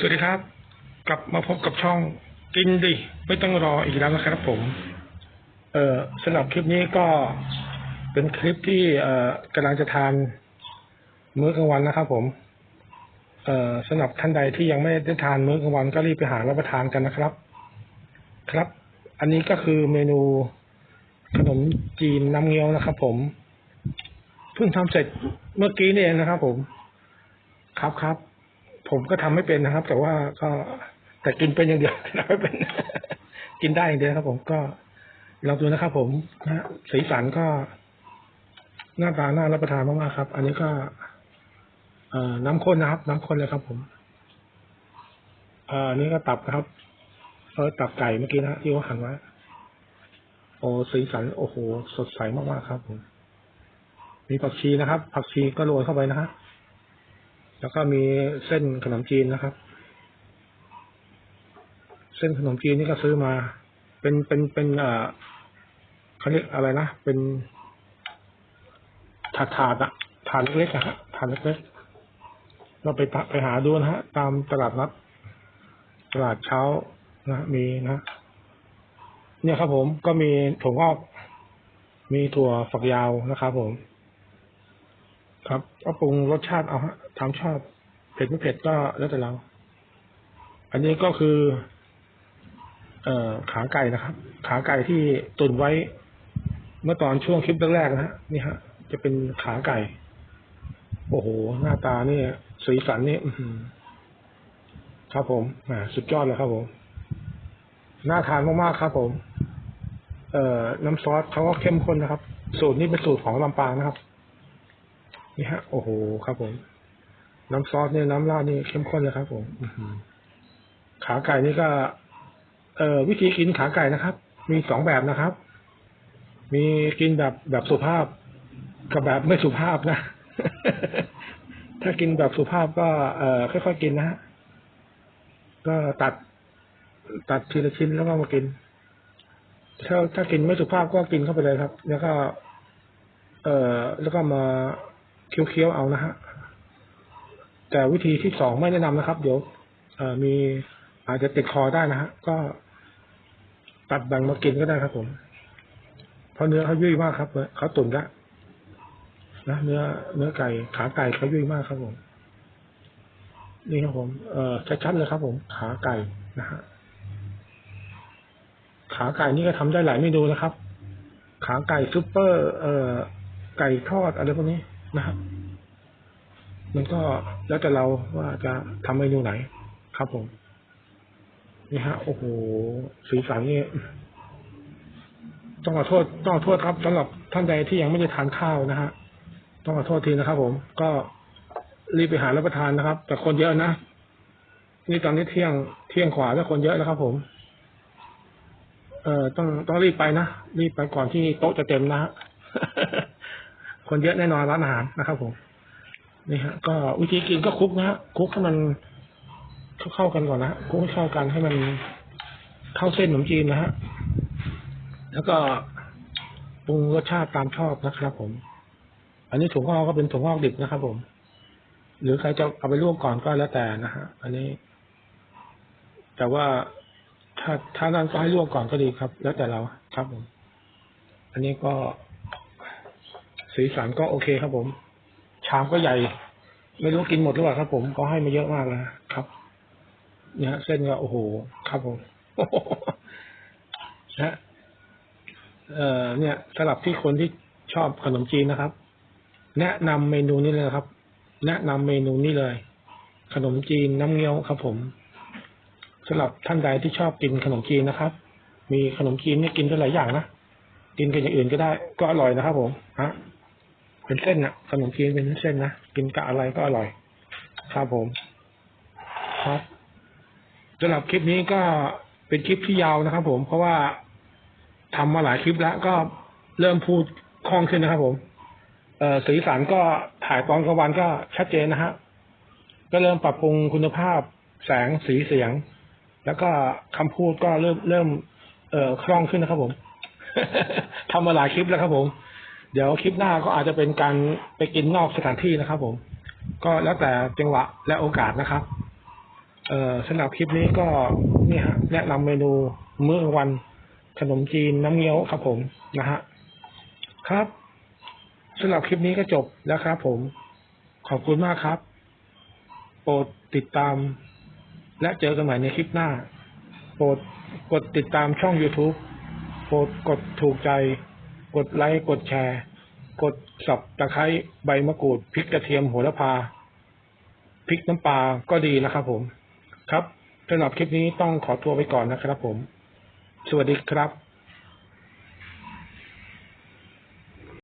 สวัสดีครับ กลับมาพบกับช่องกินดิไม่ต้องรออีกแล้วนะครับผม เอ่อสำหรับคลิปนี้ก็เป็นคลิปที่ เอ่อกำลังจะทานมื้อกลางวันนะครับ ผม เอ่อสำหรับท่านใดที่ยังไม่ได้ทานมื้อกลางวันก็รีบไปหารับประทานกันนะครับ ครับ อันนี้ก็คือเมนูขนมจีนน้ำเงี้ยวนะครับ ผมเพิ่งทำเสร็จเมื่อกี้นี่เองนะครับ ผม ครับครับ ผมก็ทำไม่เป็นนะครับ แต่ว่าก็แต่กินเป็นอย่างเดียวทำไม่เป็น กินได้อย่างเดียวครับ ผมก็ลองดูนะครับ ผมนะสีสันก็ หน้าตาน่ารับประทานมากๆครับ อันนี้ก็เอ่อน้ำข้นนะครับ น้ำข้นเลยครับ ผมอ่ออันนี้ก็ตับนะครับเออตับไก่เมื่อกี้นะฮะที่ว่าหั่นไว้โอ้สีสันโอ้โห สดใสมากๆครับผมมีผักชีนะครับ ผักชีก็โรยเข้าไปนะฮะ แล้วก็มีเส้นขนมจีนนะครับ เส้นขนมจีนนี่ก็ซื้อมา เป็นเป็นเป็นอ่อเขาเรียกอะไรนะ เป็นถาดถาดอะถาดเล็กๆอะฮะถาดเล็กๆเราไปไปหาดูนะฮะ ตามตลาดนัดตลาดเช้านะมีนะ เนี่ยครับผมก็มีถั่วงอก มีถั่วฝักยาวนะครับผม ครับก็ปรุงรสชาติเอาฮะ ทำชอบเผ็ดไม่เผ็ดก็แล้วแต่เรา อันนี้ก็คือ เออขาไก่นะครับ ขาไก่ที่ตุนไว้ เมื่อตอนช่วงคลิปแรกๆนะฮะนี่ฮะ จะเป็นขาไก่ โอ้โห หน้าตานี่สีสันนี่ครับผมอ่าสุดยอดเลยครับผมน่าทานมากๆครับผม เอ่อ น้ำซอสเขาก็เข้มข้นนะครับ สูตรนี้เป็นสูตรของลำปางนะครับ นี่ฮะ โอ้โห ครับผม น้ำซอสเนี่ยน้ำราดนี่เข้มข้นเลยครับ ผมอื้อหือขาไก่นี่ก็ เอ่อวิธีกินขาไก่นะครับ มีสองแบบนะครับ มีกินแบบแบบสุภาพ กับแบบไม่สุภาพนะ ถ้ากินแบบสุภาพก็ เอ่อค่อยๆกินนะฮะก็ตัด ตัดทีละชิ้นแล้วก็มากินถ้าถ้ากินไม่สุภาพก็กินเข้าไปเลยครับ แล้วก็ เอ่อแล้วก็มาเคี้ยวๆเอานะฮะ แต่วิธีที่สองไม่แนะนำนะครับ เดี๋ยวเออมีอาจจะติดคอได้นะฮะก็ตัดแบ่งมากินก็ได้ครับผม เพราะเนื้อเขายุ่ยมากครับเขาตุ๋นละนะเนื้อเนื้อไก่ขาไก่เขายุ่ยมากครับผมนี่ครับผมเอ่อชัดๆเลยครับ ผม ขาไก่นะฮะขาไก่นี่ก็ทำได้หลายเมนูนะครับ ขาไก่ซุปเปอร์ เอ่อไก่ทอดอะไรพวกนี้นะครับ มันก็แล้วแต่เราว่าจะทำเมนูไหน ครับผม นี่ฮะ โอ้โห สีสันนี่ต้องขอโทษต้องขอโทษครับสำหรับท่านใดที่ยังไม่ได้ทานข้าวนะฮะต้องขอโทษทีนะครับผม ก็รีบไปหารับประทานนะครับ แต่คนเยอะนะนี่ตอนนี้เที่ยงเที่ยงขวาแล้วคนเยอะแล้วครับผม เอ่อต้องต้องรีบไปนะรีบไปก่อนที่โต๊ะจะเต็มนะฮะคนเยอะแน่นอนร้านอาหารนะครับผม นี่ฮะ ก็วิธีกินก็คลุกนะฮะคลุกให้มันเข้ากันก่อนนะคลุกให้เข้ากันให้มันเข้าเส้นขนมจีนนะฮะแล้วก็ปรุงรสชาติตามชอบนะครับ ผม อันนี้ถั่วงอกก็เป็นถั่วงอกดิบนะครับ ผม หรือใครจะเอาไปลวกก่อนก็แล้วแต่นะฮะ อันนี้ แต่ว่าถ้าถ้านั้นก็ให้ลวกก่อนก็ดีครับ แล้วแต่เราครับผม อันนี้ก็สีสันก็โอเคครับผม ชามก็ใหญ่ ไม่รู้กินหมดหรือเปล่าครับ ผมก็ให้มาเยอะมากนะครับ เนี่ยเส้นก็โอ้โหครับผมนะเอ่อเนี่ยสำหรับที่คนที่ชอบขนมจีนนะครับ แนะนำเมนูนี้เลยครับ แนะนำเมนูนี้เลย ขนมจีนน้ำเงี้ยวครับ ผมสำหรับท่านใดที่ชอบกินขนมจีนนะครับ มีขนมจีนเนี่ยกินได้หลายอย่างนะกินกับอย่างอื่นก็ได้ ก็อร่อยนะครับ ผมฮะ เป็นเส้นนะขนมจีนเป็นเส้นนะกินกับอะไรก็อร่อย ครับผม ครับสำหรับคลิปนี้ก็เป็นคลิปที่ยาวนะครับ ผม เพราะว่าทำมาหลายคลิปแล้วก็เริ่มพูดคล่องขึ้นนะครับ ผม เอ่อสีสันก็ถ่ายตอนกลางวันก็ชัดเจนนะฮะก็เริ่มปรับปรุงคุณภาพแสงสีเสียง แล้วก็คำพูดก็เริ่มเริ่ม เอ่อคล่องขึ้นนะครับ ผมทำมาหลายคลิปแล้วครับผม เดี๋ยวคลิปหน้าก็อาจจะเป็นการไปกินนอกสถานที่นะครับ ผม ก็แล้วแต่จังหวะและโอกาสนะครับ เอ่อสำหรับคลิปนี้ก็นี่ฮะแนะนำเมนูมื้อกลางวันขนมจีนน้ำเงี้ยวครับ ผมนะฮะครับสำหรับคลิปนี้ก็จบแล้วครับผม ขอบคุณมากครับ โปรดติดตาม และเจอกันใหม่ในคลิปหน้า โปรดกดติดตามช่อง YouTube โปรดกดถูกใจ กดไลค์ กดแชร์ กดสับตะไคร้ใบมะกรูดพริกกระเทียมโหระพาพริกน้ำปลาก็ดีนะครับผม ครับสำหรับคลิปนี้ต้องขอตัวไปก่อนนะครับผม สวัสดีครับ